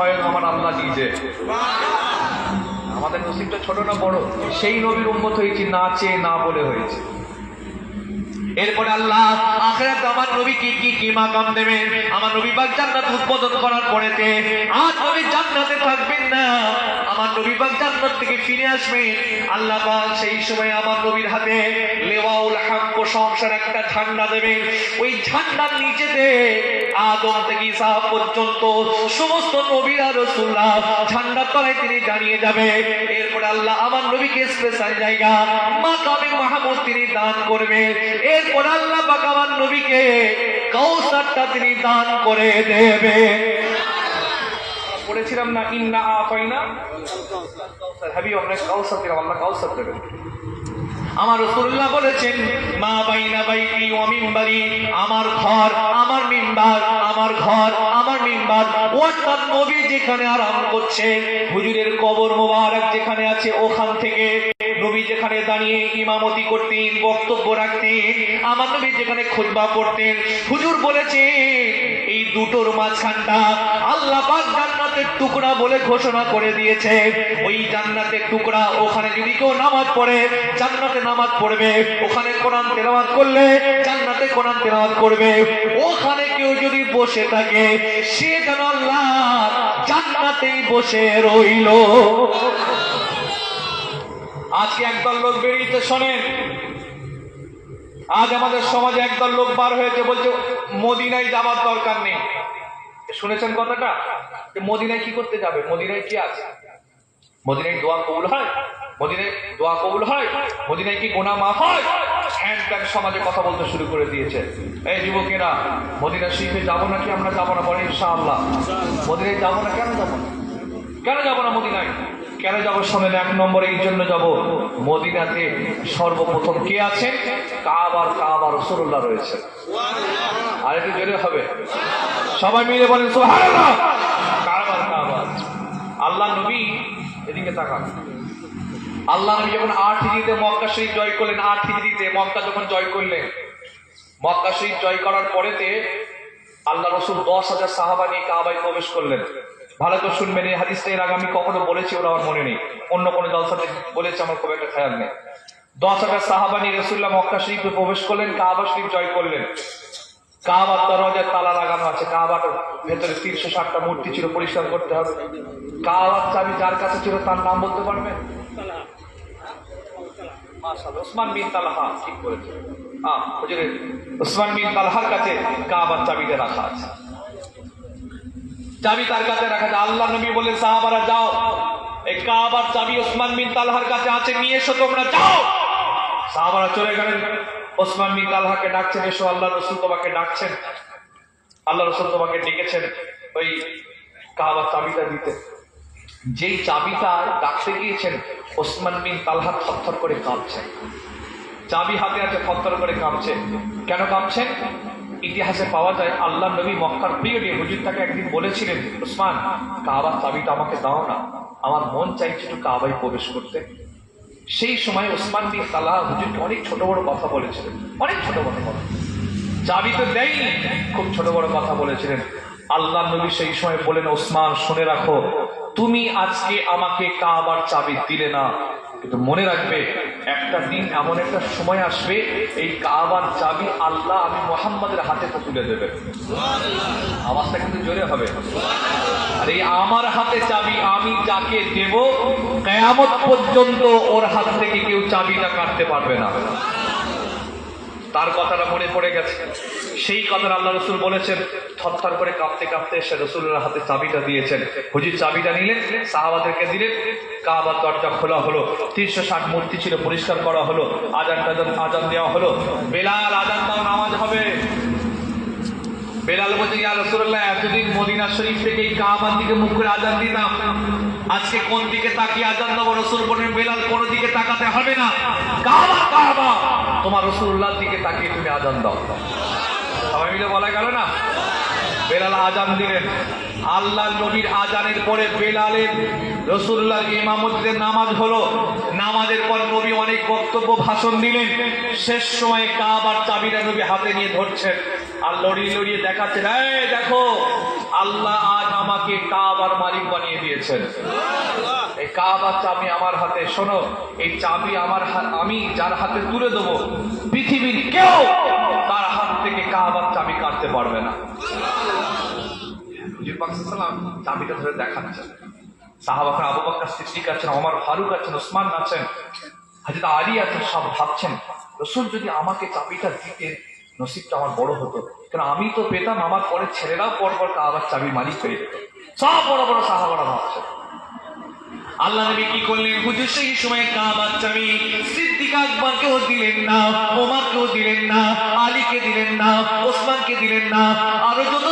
স্বয়ং আমার আল্লাহ নিজে। আমাদের নসিবটা ছোট না বড়? সেই নবীর উন্মত হয়েছি, না চেয়ে না বলে হয়েছে। এরপরে আল্লাহ, আখেরাতে আমার নবী কি কি কি মাকাম দেবেন আমার নবী পাক জান্নাত উদ্বোধন করার পরেতে আর নবী জান্নাতে থাকবেন না। আমার নবী পাক জান্নাত থেকে ফিরে আসবেন আল্লাহ পাক সেই সময় আমার নবীর হাতে লেওয়াউল হাক প্রশংসার একটা ঝান্ডা দেবেন ওই ঝান্ডার নিচেতে আদম থেকে ঈসা পর্যন্ত সমস্ত নবীরা রাসূলুল্লাহ ঝান্ডার তলায় তিনি জানিয়ে যাবে। এরপরে আল্লাহ আমার নবীকে স্পেশাল জায়গা তিনি দান এরপর আল্লাহ নবীকে কাউসারটা তিনি দান করে দেবে। না, ইন্না দিলাম, আল্লাহ দেবেন। আমার রসুল্লাহ বলেছেন, মা বাইনা বাইতি ও মিম্বারি। আমার ঘর, আমার মিম্বার, আমার ঘর, আমার মিম্বার। অর্থাৎ নবী যেখানে আরাম করছে, হুজুরের কবর মোবারক যেখানে আছে, ওখান থেকে নবী যেখানে দাঁড়িয়ে ইমামতি করতেন, বক্তব্য রাখতেন, আমার নবী যেখানে খুতবা পড়তেন, হুজুর বলেছে এই দুটোর মাঝখানটা আল্লাহ জান্নাতের টুকরা বলে ঘোষণা করে দিয়েছে ওই জান্নাতের টুকরা, ওখানে যদি কেউ নামাজ পড়ে, জান্নাতে নামাজ পড়বে, ওখানে কোরআন তেলাওয়াত করলে জান্নাতে কোরআন তেলাওয়াত করবে। ওখানে কেউ যদি বসে থাকে, সে যেন আল্লাহ জান্নাতেই বসে রইল। আজকে একদল লোক বেরিয়েছে, শোনেন। আজ আমাদের সমাজে একদল লোক বার হয়েছে, বলছে, মদিনায় যাবার দরকার নেই। শুনেছেন কথাটা? যে মদিনায় কি করতে যাবে? মদিনায় কি আছে? মদিনায় দোয়া কবুল হয়? মদিনায় দোয়া কবুল হয়? মদিনায় কি গোনা মাফ হয়? হ্যান সমাজে কথা বলতে শুরু করে দিয়েছে। এই যুবকেরা মদিনা শরীফে যাব নাকি আমরা যাব না? বলে ইনশাআল্লাহ। মদিনায় যাব না? কেন যাব না? কেন যাব না মদিনায়? কেন যাব শোনেন এক নম্বরে এই জন্য যাব। মদিনাতে সর্বপ্রথম কে আছে? কাবার কাবার রসুল্লাহ রয়েছে। আর একটু জোরে হবে। সবাই মিলে বলেন কাবার আল্লাহ নবী, এদিকে তাকান। আল্লাহ নবী যখন আট হিজড়িতে মক্কা শরীফ জয় করলেন, আট হিজড়িতে মক্কা যখন জয় করলেন, মক্কা শরীফ জয় করার পরেতে আল্লাহ রসুল দশ হাজার সাহাবা নিয়ে কাবায় প্রবেশ করলেন। ভালো করে শুনবেন এই হাদিসটা এর আগে আমি কখনো বলেছি ওরা আমার মনে নেই। অন্য কোনো জলসাতে বলেছে আমার খুব একটা খেয়াল নেই। দশ হাজার সাহাবা নিয়ে রসুল্লাহ মক্কা শরীফে প্রবেশ করলেন, কাবা শরীফ জয় করলেন। কাবার দরজায় তালা লাগানো আছে, কাবার ভেতরে তিনশো ষাটটা মূর্তি ছিল, পরিষ্কার করতে হবে। কাবার চাবি যার কাছে ছিল তার নাম বলতে পারবেন? ওসমান বিন তালহা, ঠিক করেছে ওসমান বিন তালহার কাছে কাবার চাবিটা রাখা আছে। চাবি তার কাছে রাখা আছে আল্লাহ নবী বলেন সাহাবারা, যাও। এই কাবার চাবি ওসমান বিন তালহার কাছে আছে, নিয়ে এসো তোমরা, যাও। সাহাবারা চলে গেলেন। ওসমান বিন তালহাকে ডাকছেন, এসো আল্লাহ রসুল তোমাকে ডাকছেন। আল্লাহ রসুল তোমাকে ডেকেছেন ওই কাবার চাবিটা দিতে। যেই চাবিটা ডাকতে গিয়েছেন, ওসমান বিন তালহা থরথর করে কাঁপছেন চাবি হাতে আছে, থরথর করে কাঁপছে। কেন কাঁপছেন? ইতিহাসে পাওয়া যায় আল্লাহ নবী মক্কার পিরিয়ডে হুজুর তাকে একদিন বলেছিলেন, ওসমান, কাবার চাবিটা আমাকে দাও না, আমার মন চাইছে একটু কাবায় প্রবেশ করতে। সেই সময় ওসমান বিন তালাহ হুজুরকে অনেক ছোট বড় কথা বলেছিলেন, অনেক ছোট বড় কথা। চাবি তো দেয়নি, খুব ছোট বড় কথা বলেছিলেন। আল্লাহ নবী সেই সময় বলেন, ওসমান, শুনে রাখো, তুমি আজকে আমাকে কাবার চাবি দিলে না, কিন্তু মনে রাখবে একটা দিন এমন একটা সময় আসবে, এই কাবার চাবি আল্লাহ আমি মোহাম্মদের হাতে তো তুলে দেবে। আওয়াজটা কিন্তু জোরে হবে। আর এই আমার হাতে চাবি আমি যাকে দেব, কেয়ামত পর্যন্ত ওর হাত থেকে কেউ চাবিটা কাটতে পারবে না। তার কথাটা মনে পড়ে গেছে। সেই কথাটা আল্লাহ রসুল বলেছেন, থরথর করে কাঁপতে কাঁপতে এসে রসুলের হাতে চাবিটা দিয়েছেন। হুজির চাবিটা নিলেন, সাহাবাদেরকে দিলেন কাবার দরজা খোলা হলো, তিনশো ষাট মূর্তি ছিল পরিষ্কার করা হলো, আজান আজান দেওয়া হলো। বেলাল, আজান দাও, নামাজ হবে। বেলাল বলছে ইয়া রসুল্লাহ এতদিন মদিনা শরীফ থেকে এই কাবার দিকে মুখ করে আজান দিতাম। আজকে কোন দিকে তাকিয়ে আজান দেবো? রসুল বলেন, বেলাল, কোন দিকে তাকাতে হবে না। কাবা কাবা! তোমার রসুল্লাহর দিকে তাকিয়ে তুমি আজান দাও। সবাই মিলে বলা গেল না? বেলাল আজান দিলেন। আল্লাহ নবীর আজানের পরে বেলালের রসুল্লাহ ইমামতিদের নামাজ হলো। নামাজের পর নবী অনেক বক্তব্য, ভাষণ দিলেন। শেষ সময়ে কাবার চাবিরা নবী হাতে নিয়ে ধরছেন। আর লড়িয়ে লড়িয়ে দেখাচ্ছেন, এই দেখো, আল্লাহ আজ আমাকে কাবার মালিক বানিয়ে দিয়েছেন। এই কাবার চাবি আমার হাতে, শোনো, এই চাবি আমার আমি যার হাতে তুলে দেবো, পৃথিবীর কেউ তার হাত থেকে কাবার চাবি কাটতে পারবে না। চাবিটা ধরে দেখাচ্ছেন। সাহাবাকার আবু বকর সিদ্দিক আছেন, ওমর ফারুক আছেন, ওসমান আছেন, হাজরত আলী আছেন, সব ভাবছেন, রসুল যদি আমাকে চাবিটা দিতে নসিবটা আমার বড় হতো। কারণ আমি তো পেতাম, আমার পরে ছেলেরাও পর পর কাবার চাবি মালিক হয়ে যেত। সব বড় বড় সাহাবারা ভাবছেন আল্লাহ নবী কি করলেন? হুজুর, সেই সময় কাবার চাবি সিদ্দিক আকবরকেও দিলেন না, ওমারকেও দিলেন না, আলীকে দিলেন না, ওসমানকে দিলেন না। আরও যত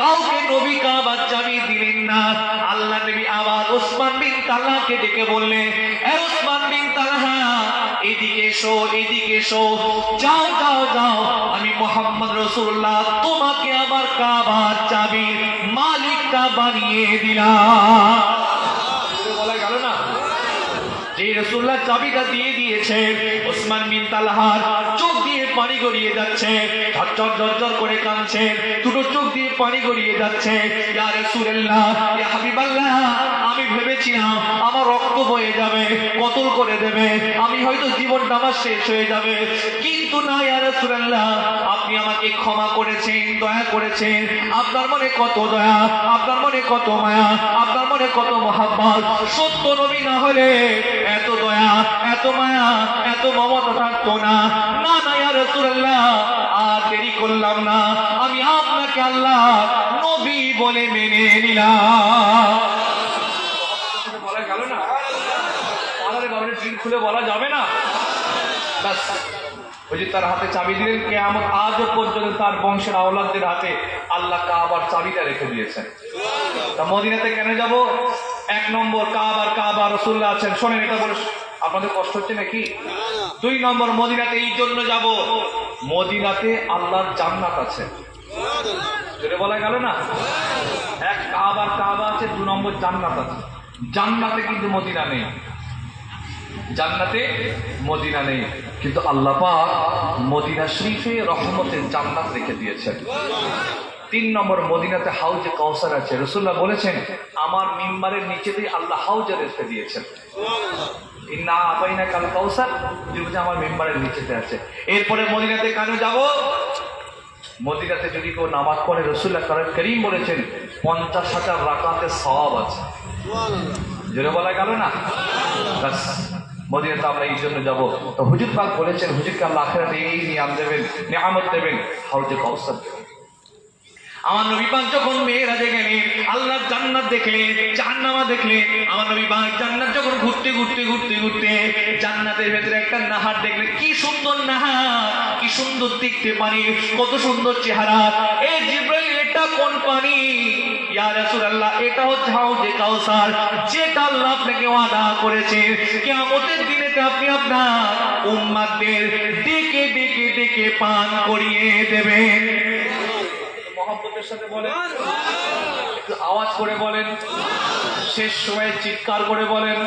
কাউকে নবী কাবার চাবি দিলেন না। আল্লাহ নবী আবার ওসমান বিন তালহাকে ডেকে বললেন ওসমান বিন এদিকে এসো এদিকে এসো। যাও যাও যাও। আমি মোহাম্মদ রসুল্লাহ তোমাকে আমার কাবার চাবির মালিকটা বানিয়ে দিলাম বলা গেল না যে রসুল্লাহ চাবিটা দিয়ে দিয়েছে। ওসমান বিন তালহার চোখ দিয়ে পানি গড়িয়ে যাচ্ছে। ঝরঝর ঝরঝর করে কাঁদছে। দুটো চোখ দিয়ে পানি গড়িয়ে যাচ্ছে। ইয়া রাসূলুল্লাহ, ইয়া হাবিবাল্লাহ, আমি ভেবেছিলাম আমার রক্ত বয়ে যাবে, কতল করে দেবে। আমি হয়তো জীবনটা আমার শেষ হয়ে যাবে। কিন্তু না, ইয়া রাসূলুল্লাহ, আপনি আমাকে ক্ষমা করেছেন, দয়া করেছেন। আপনার মনে কত দয়া, আপনার মনে কত মায়া, আপনার মনে কত মহাব্বত। সত্য নবী না হলে এত দয়া, এত মায়া, এত মমতা থাকতো না। না না, ইয়া রাসূলুল্লাহ, আর দেরি করলাম না। আমি আপনাকে আল্লাহ নবী বলে মেনে নিলাম। তার হাতে চাবি দিলেন, কেয়ামত আজও পর্যন্ত তার বংশের আওলাদদের হাতে আল্লাহ কাবার চাবিটা রেখে দিয়েছেন। তা মদিনাতে কেন যাব? এক নম্বর কাবার কাবা রসুল্লাহ আছেন। শোনেন, এটা বলে আপনাদের কষ্ট হচ্ছে নাকি? দুই নম্বর, মদিনাতে এই জন্য যাব। মদিনাতে আল্লাহর জান্নাত আছে। যেটা বলা গেল না? এক কাবার কাবা আছে, দু নম্বর জান্নাত আছে। জান্নাতে কিন্তু মদিনা নেই। জান্নাতে মদিনা নেই। কিন্তু আল্লাহ পাক মদিনা শরীফে রহমতের জান্নাত রেখে দিয়েছেন। তিন নম্বর মদিনাতে হাউজে কৌসার আছে। রসুল্লাহ বলেছেন আমার মিম্বারের নিচেতেই আল্লাহ হাউজে রেখে দিয়েছেন। কাল কৌসার যেগুলো আমার মেম্বারের নিচেতে আছে। এরপরে মদিনাতে কেন যাব? মদিনাতে যদি কেউ নামাজ পড়ে রসুল্লাহ করিম বলেছেন পঞ্চাশ হাজার রাকাতে সব আছে। জোরে বলা গেল না? ব্যাস, মদিনাতে আমরা এই জন্য যাব। তো হুজুর পাক বলেছেন হুজুরকে আল্লাহ আখেরাতে এই নিয়াম দেবেন নিয়ামত দেবেন হাউজে কৌসার দেবেন। আমার নবী পাক যখন মেয়েরাজে গেলেন আল্লাহ জান্নাত দেখলেন, জাহান্নামা দেখলেন, আমার নবী পাক জান্নাত যখন ঘুরতে ঘুরতে ঘুরতে ঘুরতে জান্নাতের ভেতরে একটা নাহার দেখলেন, কি সুন্দর নাহার, কি সুন্দর দেখতে পানি, কত সুন্দর চেহারা। এ জিব্রাইল, এটা কোন পানি? ইয়া রাসূলুল্লাহ, এটা হচ্ছে হাউজে কাউসার, যেটা আল্লাহ আপনাকে ওয়াদা করেছে। কিয়ামতের দিনেতে আপনি আপনার উম্মাতদের ডেকে ডেকে ডেকে পান করিয়ে দেবেন। সাথে বলেন। একটু আওয়াজ করে বলেন। শেষ সময়ে চিৎকার করে বলেন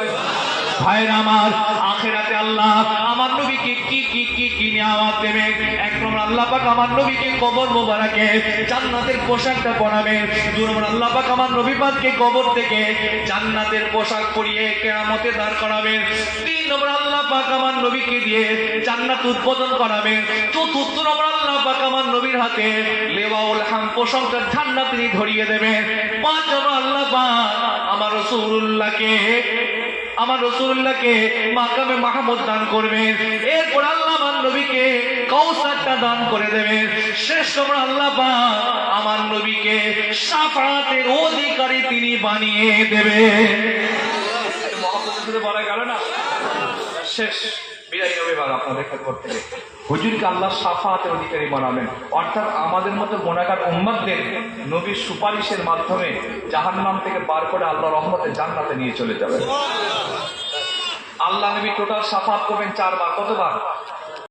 ভাইয়ের আমার, আখেরাতে আল্লাহ আমার নবীকে কি কি কি কি নিয়ামত দেবে? এক আল্লাহ পাক আমার নবীকে কবর মোবারকে জান্নাতের পোশাকটা দুই নম্বর আল্লাহ পাক আমার নবী পাককে কবর থেকে জান্নাতের পোশাক পরিয়ে কেরামতে দাঁড় করাবেন তিন নম্বর আল্লাহ পাক আমার নবীকে দিয়ে জান্নাত উদ্বোধন করাবেন চতুর্থ নম্বর আল্লাহ পাক আমার নবীর হাতে লেওয়াউল হাম পোশাকটা ঠান্ডা তিনি ধরিয়ে দেবেন পাঁচ নম্বর আল্লাহ পাক আমার রসুল্লাহকে, আমার রসুল্লাহকে মাকামে মাহমুদ দান করবেন। এরপর আল্লাহ আমার নবীকে কৌসারটা দান করে দেবেন। শেষ নম্বর আল্লাহ আমার নবীকে সাফাতের অধিকারী তিনি বানিয়ে দেবে বলা গেল না? শেষ। বিদায় হবে এবার আপনাদের থেকে। হুজুরকে আল্লাহ সাফাহাতের অধিকারী বানাবেন। অর্থাৎ আমাদের মতো গোনাকার উম্মাদদের নবীর সুপারিশের মাধ্যমে জাহান্নাম থেকে বার করে আল্লাহ রহমতে জান্নাতে নিয়ে চলে যাবেন আল্লাহ নবী টোটাল সাফাত করবেন চারবার। কতবার?